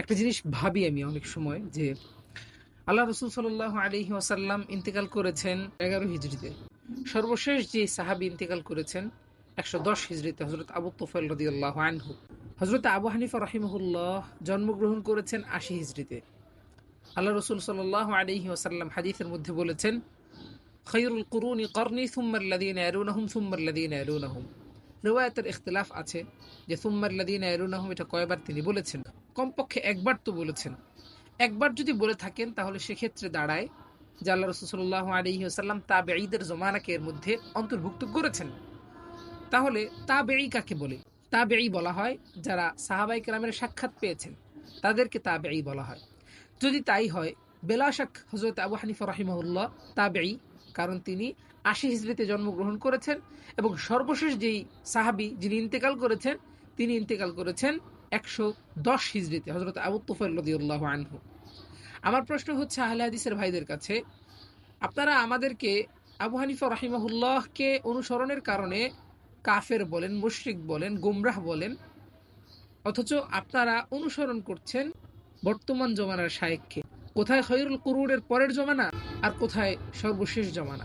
একটা জিনিস ভাবি আমি অনেক সময় যে আল্লাহ রসুল সাল্লাহ আলহি ওয়াসাল্লাম ইন্তেকাল করেছেন এগারো হিজড়িতে। সর্বশেষ যে সাহাবি ইন্তেকাল করেছেন একশো দশ হিজড়িতে হজরত আবু তোফাল রদিউল্লাহ আনহু। হজরত আবু হানিফা রহিমহুল্লাহ জন্মগ্রহণ করেছেন আশি হিজড়িতে। আল্লাহ রসুল সাল্লাহ আলহি ওয়াসাল্লাম হাদিসের মধ্যে বলেছেন খৈরুল কুরুনি কর্নি সুম্মাল্লাদিন অ্যারুনাহুম সুম্মাল্লাদিন অ্যারুনাহুম রেওয়ায়তের ইখতলাফ আছে যে সুম্মাল্লাদিন অ্যারুনাহুম এটা কয়বার তিনি বলেছেন। কমপক্ষে একবার তো বলেছেন। একবার যদি বলে থাকেন, তাহলে সেক্ষেত্রে দাঁড়ায় যে, আল্লাহ রসুল্লাহ আলহি আসাল্লাম তা বেঈদের জমানাকে এর মধ্যে অন্তর্ভুক্ত করেছেন। তাহলে তা বেঈ কাকে বলে? তা বেঈ বলা হয় যারা সাহাবাই কেরামের সাক্ষাৎ পেয়েছেন, তাদেরকে তা বেঈ বলা হয়। যদি তাই হয় বেলাশাক হজরত আবু হানিফা রহিমউল্লাহ তা বেঈ কারণ তিনি আশি হিজড়িতে জন্মগ্রহণ করেছেন এবং সর্বশেষ যেই সাহাবি যিনি ইন্তেকাল করেছেন, তিনি ইন্তেকাল করেছেন একশো দশ হিজড়িতে হজরত আবু তুফাল্লাহ আনহু। আমার প্রশ্ন হচ্ছে আহলে হাদিসের ভাইদের কাছে, আপনারা আমাদেরকে আবু হানিফা রাহিমাহুল্লাহকে অনুসরণের কারণে কাফের বলেন, মুশরিক বলেন, গুমরাহ বলেন, অথচ আপনারা অনুসরণ করছেন বর্তমান জমানার শায়েককে। কোথায় খৈরুল কুরুরের পরের জমানা আর কোথায় সর্বশেষ জমানা?